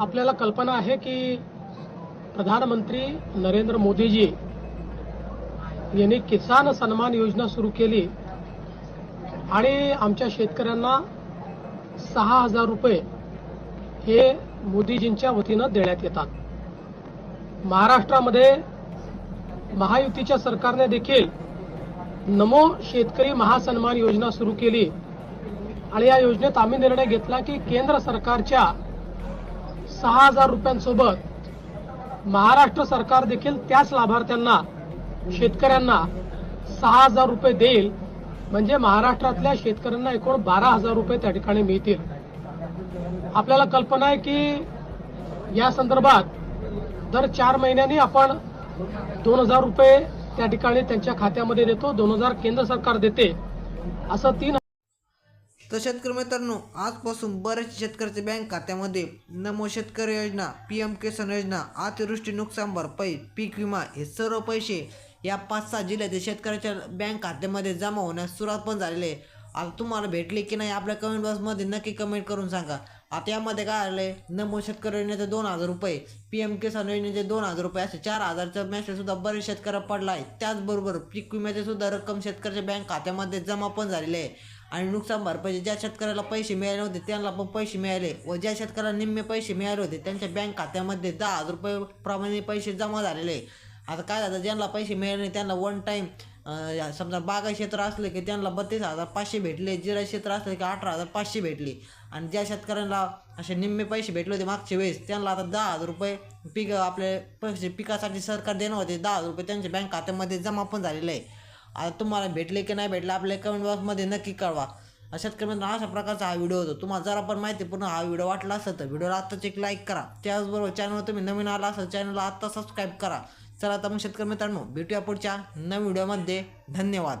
आपल्याला कल्पना आहे की प्रधानमंत्री नरेंद्र मोदीजी यांनी किसान सन्मान योजना सुरू केली आणि आमच्या शेतकऱ्यांना सहा हजार रुपये हे मोदीजींच्या वतीनं देण्यात येतात. महाराष्ट्रामध्ये महायुतीच्या सरकारने देखील नमो शेतकरी महासन्मान योजना सुरू केली आणि या योजनेत आम्ही निर्णय घेतला की केंद्र सरकारच्या सहा हजार रुपयांसोबत महाराष्ट्र सरकार देखील त्याच लाभार्थ्यांना शेतकऱ्यांना सहा हजार रुपये देईल. म्हणजे महाराष्ट्रातल्या शेतकऱ्यांना एकूण बारा हजार रुपये त्या ठिकाणी मिळतील. आपल्याला कल्पना आहे की या संदर्भात दर चार महिन्यांनी आपण दोन हजार रुपये त्या ठिकाणी त्यांच्या खात्यामध्ये देतो दोन हजार केंद्र सरकार देते असं तीन तर शेतकरी मित्रांनो आजपासून बऱ्याच शेतकऱ्याच्या बँक खात्यामध्ये नमो शेतकरी योजना पी एम किसान योजना अतिवृष्टी नुकसान भरपाई पीक विमा हे सर्व पैसे या पाच सहा जिल्ह्यातील शेतकऱ्याच्या बँक खात्यामध्ये जमा होण्यास सुरुवात पण झालेली आहे. आता तुम्हाला भेटले की नाही आपल्या कमेंट बॉक्समध्ये नक्की कमेंट करून सांगा. आता यामध्ये काय आलं आहे नमो शेतकरी योजनेचे दोन हजार रुपये पी एम किसान योजनेचे दोन हजार रुपये असे चार हजारचा मेसेजसुद्धा बरेच शेतकऱ्या पडला आहे त्याचबरोबर पीक विम्याचे सुद्धा रक्कम शेतकऱ्याच्या बँक खात्यामध्ये जमा पण झालेली आहे. आणि नुकसान भरपाईचे म्हणजे ज्या शेतकऱ्याला पैसे मिळाले होते त्यांना पण पैसे मिळाले व ज्या शेतकऱ्याला निम्मे पैसे मिळाले होते त्यांच्या बँक खात्यामध्ये दहा हजार रुपये प्रमाणे पैसे जमा झालेले आहे. आता काय झालं ज्यांना पैसे मिळाले नाही त्यांना वन टाईम समजा बागा क्षेत्र असले की त्यांना बत्तीस हजार पाचशे भेटले जिरा क्षेत्र असले की अठरा हजार पाचशे भेटले आणि ज्या शेतकऱ्यांना असे निम्मे पैसे भेटले होते मागच्या वेळेस त्यांना आता दहा हजार रुपये पीक आपले पैसे पिकासाठी सरकार देणं होते दहा हजार रुपये त्यांच्या बँक खात्यामध्ये जमा पण झालेले आहे आता तुम्हाला भेटले की नाही भेटले आपल्या कमेंट बॉक्समध्ये नक्की कळवा. अशाच कमेंट अशा प्रकारचा हा व्हिडिओ होतो. तुम्हाला जरा पण माहिती पूर्ण हा व्हिडिओ वाटला असेल तर व्हिडिओला आत्ताच एक लाईक करा. त्याचबरोबर चॅनलवर तुम्ही नवीन आला असेल चॅनलला आत्ता सबस्क्राईब करा. चला आता मग शेतकरी मित्रांनो भेटूया पुढच्या नवीन व्हिडिओमध्ये धन्यवाद.